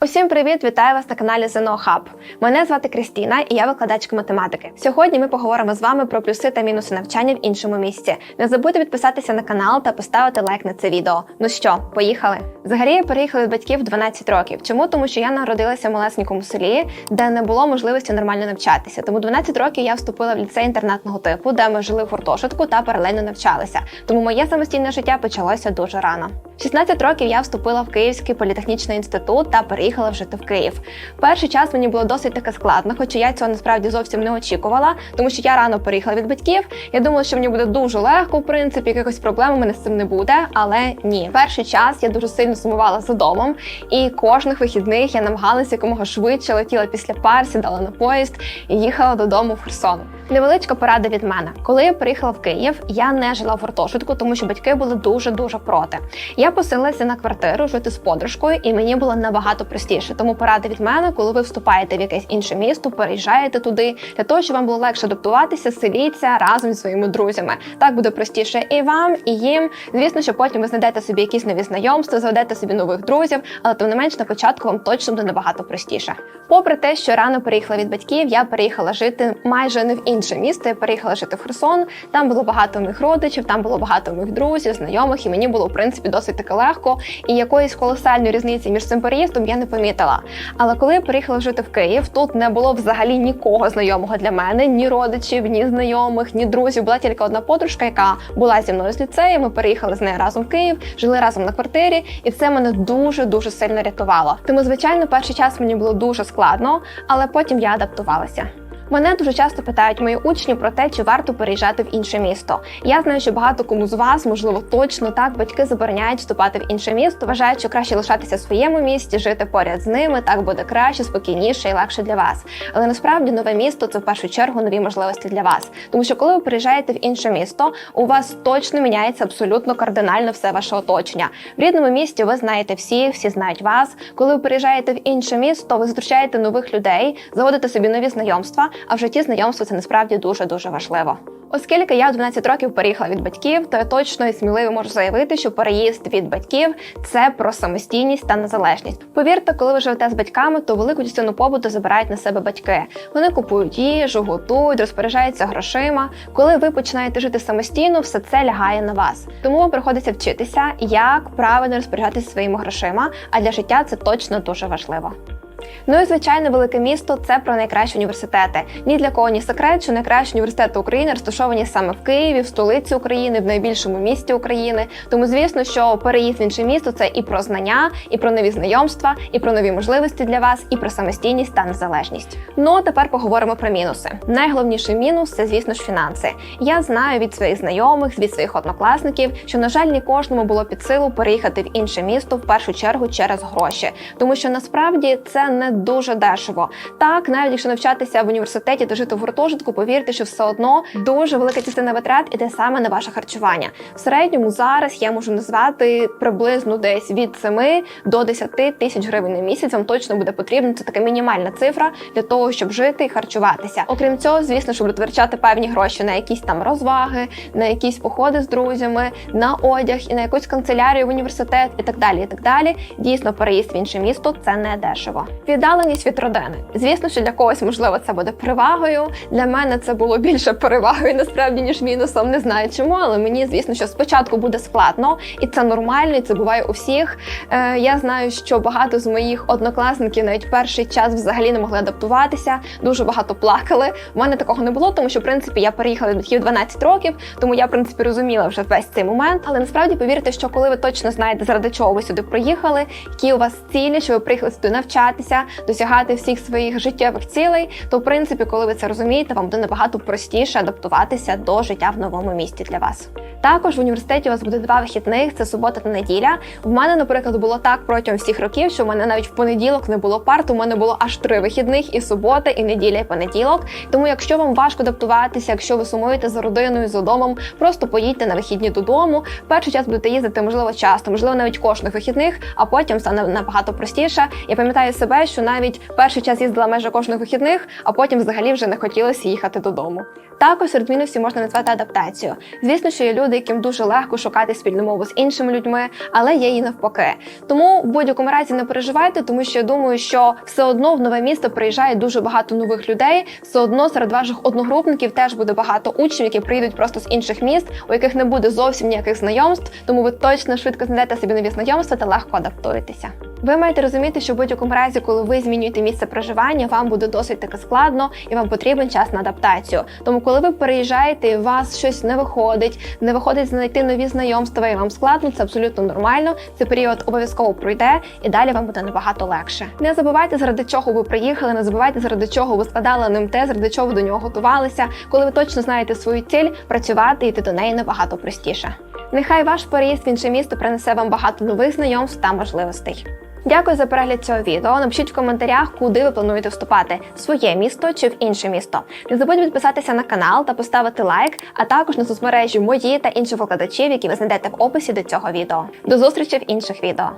Усім привіт! Вітаю вас на каналі ЗНО Hub. Мене звати Крістіна і я викладачка математики. Сьогодні ми поговоримо з вами про плюси та мінуси навчання в іншому місці. Не забудьте підписатися на канал та поставити лайк на це відео. Ну що, поїхали? Взагалі я переїхала від батьків 12 років. Чому? Тому що я народилася в малесенькому селі, де не було можливості нормально навчатися. Тому 12 років я вступила в ліцей інтернатного типу, де ми жили в гуртожитку та паралельно навчалися. Тому моє самостійне життя почалося дуже рано. В 16 років я вступила в Київський політехнічний інститут та переїхала жити в Київ. Перший час мені було досить таки складно, хоча я цього насправді зовсім не очікувала, тому що я рано переїхала від батьків. Я думала, що мені буде дуже легко, в принципі, якихось проблем у мене з цим не буде. Але ні, перший час я дуже сильно сумувала за домом, і кожних вихідних я намагалася якомога швидше летіла після пар, сідала на поїзд і їхала додому в Херсон. Невеличка порада від мене. Коли я приїхала в Київ, я не жила в гуртожитку, тому що батьки були дуже дуже проти. Я поселилася на квартиру жити з подружкою, і мені було набагато простіше. Тому порада від мене, коли ви вступаєте в якесь інше місто, переїжджаєте туди, для того, щоб вам було легше адаптуватися, селіться разом зі своїми друзями. Так буде простіше і вам, і їм. Звісно, що потім ви знайдете собі якісь нові знайомства, заведете собі нових друзів, але тим не менш на початку вам точно буде набагато простіше. Попри те, що рано переїхала від батьків, я переїхала жити майже не в інше місто. Я переїхала жити в Херсон. Там було багато моїх родичів, там було багато моїх друзів, знайомих, і мені було в принципі досить таки легко. І якоїсь колосальної різниці між цим переїздом я не помітила. Але коли я переїхала жити в Київ, тут не було взагалі нікого знайомого для мене, ні родичів, ні знайомих, ні друзів. Була тільки одна подружка, яка була зі мною з ліцею. Ми переїхали з нею разом в Київ, жили разом на квартирі, і це мене дуже дуже сильно рятувало. Тому, звичайно, перший час мені було дуже складно, але потім я адаптувалася. Мене дуже часто питають мої учні про те, чи варто переїжджати в інше місто. Я знаю, що багато кому з вас, можливо, точно так батьки забороняють вступати в інше місто, вважають, що краще лишатися в своєму місті, жити поряд з ними. Так буде краще, спокійніше і легше для вас. Але насправді нове місто це в першу чергу нові можливості для вас. Тому що коли ви приїжджаєте в інше місто, у вас точно міняється абсолютно кардинально все ваше оточення. В рідному місті ви знаєте всіх, всі знають вас. Коли ви приїжджаєте в інше місто, ви зустрічаєте нових людей, заводите собі нові знайомства. А в житті знайомство це насправді дуже дуже важливо. Оскільки я в 12 років переїхала від батьків, то я точно і сміливо можу заявити, що переїзд від батьків це про самостійність та незалежність. Повірте, коли ви живете з батьками, то велику частину побуту забирають на себе батьки. Вони купують їжу, готують, розпоряджаються грошима. Коли ви починаєте жити самостійно, все це лягає на вас. Тому вам приходиться вчитися, як правильно розпоряджатися своїми грошима. А для життя це точно дуже важливо. Ну і звичайно, велике місто це про найкращі університети. Ні для кого ні секрет, що найкращі університети України розташовані саме в Києві, в столиці України, в найбільшому місті України. Тому, звісно, що переїзд в інше місто це і про знання, і про нові знайомства, і про нові можливості для вас, і про самостійність та незалежність. Ну а тепер поговоримо про мінуси. Найголовніший мінус це, звісно ж, фінанси. Я знаю від своїх знайомих, від своїх однокласників, що на жаль, не кожному було під силу переїхати в інше місто в першу чергу через гроші, тому що насправді це не дуже дешево. Так, навіть якщо навчатися в університеті та жити в гуртожитку, повірте, що все одно дуже велика частина витрат іде саме на ваше харчування. В середньому зараз я можу назвати приблизно десь від 7 до 10 тисяч гривень на місяць. Вам точно буде потрібно. Це така мінімальна цифра для того, щоб жити і харчуватися. Окрім цього, звісно, щоб витрачати певні гроші на якісь там розваги, на якісь походи з друзями, на одяг і на якусь канцелярію в університет і так далі. І так далі. Дійсно, переїзд в інше місто це не дешево. Віддаленість від родини. Звісно, що для когось можливо це буде перевагою. Для мене це було більше перевагою насправді ніж мінусом. Не знаю чому, але мені звісно, що спочатку буде складно, і це нормально, і це буває у всіх. Е, Я знаю, що багато з моїх однокласників навіть перший час взагалі не могли адаптуватися, дуже багато плакали. У мене такого не було, тому що в принципі я переїхала від батьків 12 років, тому я в принципі розуміла вже весь цей момент. Але насправді повірте, що коли ви точно знаєте, заради чого ви сюди приїхали, які у вас цілі, що ви приїхали сюди навчатися досягати всіх своїх життєвих цілей, то в принципі, коли ви це розумієте, вам буде набагато простіше адаптуватися до життя в новому місті для вас. Також в університеті у вас буде два вихідних: це субота та неділя. В мене, наприклад, було так протягом всіх років, що в мене навіть в понеділок не було парт. У мене було аж три вихідних: і субота, і неділя, і понеділок. Тому, якщо вам важко адаптуватися, якщо ви сумуєте за родиною, за домом, просто поїдьте на вихідні додому. Перший час будете їздити, можливо, часто, можливо, навіть кожних вихідних, а потім стане набагато простіше. Я пам'ятаю себе, таке, що навіть перший час їздила майже кожних вихідних, а потім взагалі вже не хотілося їхати додому. Також серед мінусів можна назвати адаптацію. Звісно, що є люди, яким дуже легко шукати спільну мову з іншими людьми, але є і навпаки. Тому в будь-якому разі не переживайте, тому що я думаю, що все одно в нове місто приїжджає дуже багато нових людей. Все одно серед ваших одногрупників теж буде багато учнів, які приїдуть просто з інших міст, у яких не буде зовсім ніяких знайомств. Тому ви точно швидко знайдете собі нові знайомства та легко адаптуєтеся. Ви маєте розуміти, що в будь-якому разі, коли ви змінюєте місце проживання, вам буде досить таки складно і вам потрібен час на адаптацію. Тому, коли ви переїжджаєте, і у вас щось не виходить, не виходить знайти нові знайомства, і вам складно, це абсолютно нормально. Цей період обов'язково пройде, і далі вам буде набагато легше. Не забувайте, заради чого ви приїхали, не забувайте, заради чого ви складали НМТ, заради чого ви до нього готувалися. Коли ви точно знаєте свою ціль, працювати і йти до неї набагато простіше. Нехай ваш переїзд в інше місто принесе вам багато нових знайомств та можливостей. Дякую за перегляд цього відео. Напишіть в коментарях, куди ви плануєте вступати в своє місто чи в інше місто. Не забудьте підписатися на канал та поставити лайк, а також на соцмережі мої та інших викладачів, які ви знайдете в описі до цього відео. До зустрічі в інших відео.